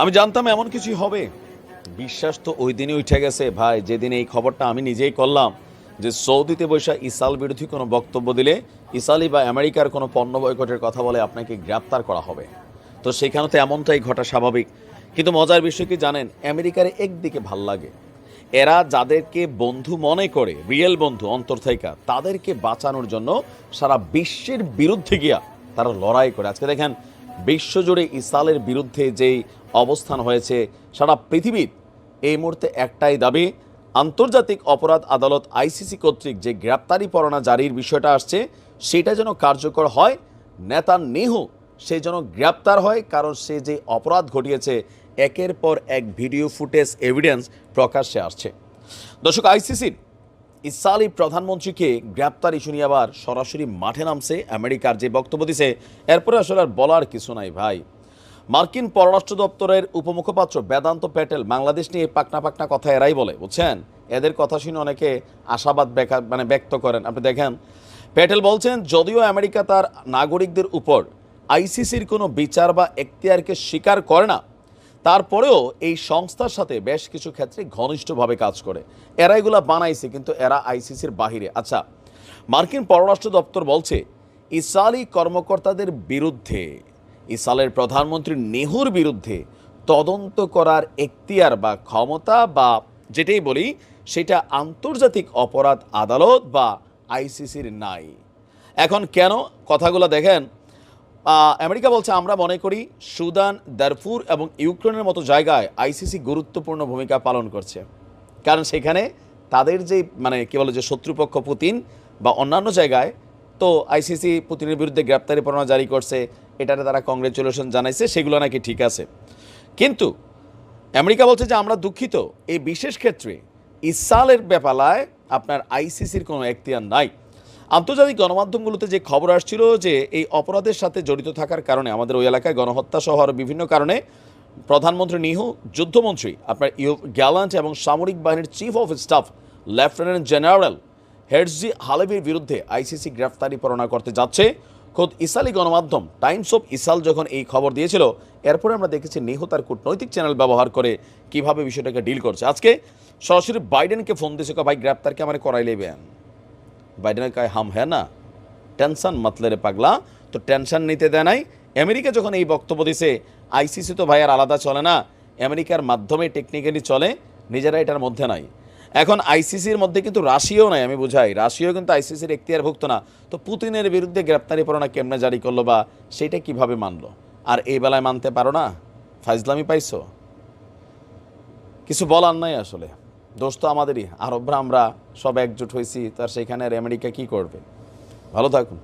আমি জানতাম এমন কিছু হবে। বিশ্বাস তো ওই দিনই উঠে গেছে। ভাই, যেদিন এই খবরটা আমি নিজেই করলাম যে সৌদিতে বৈশা ইসাল বিরোধী কোনো বক্তব্য দিলে ইসালি বা আমেরিকার কোনো পণ্য বয়কটের কথা বলে আপনাকে গ্রেপ্তার করা হবে। তো সেখানে তো এমনটাই ঘটা স্বাভাবিক। কিন্তু মজার বিষয় কি জানেন? আমেরিকার একদিকে ভালো লাগে। এরা যাদেরকে বন্ধু মনে করে, রিয়েল বন্ধু অন্তর্থাইকা তাদেরকে বাঁচানোর জন্য সারা বিশ্বের বিরুদ্ধে গিয়া তারা লড়াই করে। আজকে দেখেন বিশ্বজুড়ে ইসরায়েলের বিরুদ্ধে যেই অবস্থান হয়েছে, সারা পৃথিবীর এই মুহূর্তে একটাই দাবি, আন্তর্জাতিক অপরাধ আদালত আইসিসি কর্তৃক যে গ্রেপ্তারি পরোয়ানা জারির বিষয়টা আসছে, সেটা যেন কার্যকর হয়। নেতা নেহু সে যেন গ্রেপ্তার হয়, কারণ সে যে অপরাধ ঘটিয়েছে, একের পর এক ভিডিও ফুটেজ এভিডেন্স প্রকাশ্যে আসছে। দর্শক, আইসিসির ইসালি প্রধানমন্ত্রীকে গ্রেপ্তার ইস্যু নিয়ে আবার সরাসরি মাঠে নামছে আমেরিকার যে বক্তব্য দিছে, এরপরে আসলে আর বলার কিছু নাই ভাই। মার্কিন পররাষ্ট্র দপ্তরের উপমুখপাত্র বেদান্ত প্যাটেল বাংলাদেশ নিয়ে পাকনা পাকনা কথা এরাই বলে, বুঝছেন? এদের কথা শুনে অনেকে আশাবাদ মানে ব্যক্ত করেন। আপনি দেখেন, প্যাটেল বলছেন, যদিও আমেরিকা তার নাগরিকদের উপর আইসিসির কোনো বিচার বা এখতিয়ারকে স্বীকার করে না তারপরেও এই সংস্থার সাথে বেশ কিছু ক্ষেত্রে ঘনিষ্ঠভাবে কাজ করে। এরা এগুলা বানাইছে, কিন্তু এরা আইসিসির বাহিরে। আচ্ছা মার্কিন পররাষ্ট্র দপ্তর বলছে ইসরায়েলি কর্মকর্তাদের বিরুদ্ধে ইসরায়েলের প্রধানমন্ত্রী নেহুর বিরুদ্ধে তদন্ত করার এখতিয়ার বা ক্ষমতা বা যেটাই বলি, সেটা আন্তর্জাতিক অপরাধ আদালত বা আইসিসির নাই। এখন কেন? কথাগুলো দেখেন আমেরিকা বলছে, আমরা মনে করি সুদান, দারফুর এবং ইউক্রেনের মতো জায়গায় আইসিসি গুরুত্বপূর্ণ ভূমিকা পালন করছে। কারণ সেখানে তাদের যে মানে কী বলে যে, শত্রুপক্ষ পুতিন বা অন্যান্য জায়গায়, তো আইসিসি পুতিনের বিরুদ্ধে গ্রেপ্তারি পরোয়ানা জারি করছে, এটাতে তারা কংগ্রেচুলেশন জানাইছে, সেগুলো নাকি ঠিক আছে। কিন্তু আমেরিকা বলছে যে, আমরা দুঃখিত, এই বিশেষ ক্ষেত্রে ইসালের ব্যাপালায় আপনার আইসিসির কোনো এখতিয়ার নাই। আন্তর্জাতিক গণমাধ্যমগুলোতে যে খবর আসছিল যে এই অপরাধের সাথে জড়িত থাকার কারণে আমাদের ওই এলাকায় গণহত্যা সহ আরও বিভিন্ন কারণে প্রধানমন্ত্রী নিহু, যুদ্ধমন্ত্রী, আপনার ইউ গ্যালান্ট এবং সামরিক বাহিনীর chief of staff, lieutenant general Herzi হালেবির বিরুদ্ধে আইসিসি গ্রেফতারি পরোয়ানা করতে যাচ্ছে। খোদ ইসালি গণমাধ্যম টাইমস অফ ইসাল যখন এই খবর দিয়েছিল, এরপরে আমরা দেখেছি নেহু তার কূটনৈতিক চ্যানেল ব্যবহার করে কীভাবে বিষয়টাকে ডিল করছে। আজকে সরাসরি বাইডেনকে ফোন দিয়েছে ভাই গ্রেপ্তারকে আমার করাই লেবেন বাইডেনের কয় হাম হ্যাঁ না? টেনশন মাতলে রে পাগলা। তো টেনশন নিতে দেয় নাই। আমেরিকা যখন এই বক্তব্য দিছে, আইসিসি তো ভাই আর আলাদা চলে না। আমেরিকার মাধ্যমে টেকনিক্যালি চলে, নিজেরা এটার মধ্যে নাই। এখন আইসিসির মধ্যে কিন্তু রাশিয়াও নাই, আমি বুঝাই। রাশিয়াও কিন্তু আইসিসির এখতিয়ারভুক্ত না। তো পুতিনের বিরুদ্ধে গ্রেপ্তারি পরোয়ানা কেমনে জারি করল বা সেটা কীভাবে মানলো? আর এই বেলায় মানতে পারো না? ফাইজলামি পাইছো? কিছু বলার নাই আসলে। দোষ তো আমাদেরই। আরবরা, আমরা সব একজোট হয়েছি, তার সেখানে আর আমেরিকা কী করবে? ভালো থাকুন।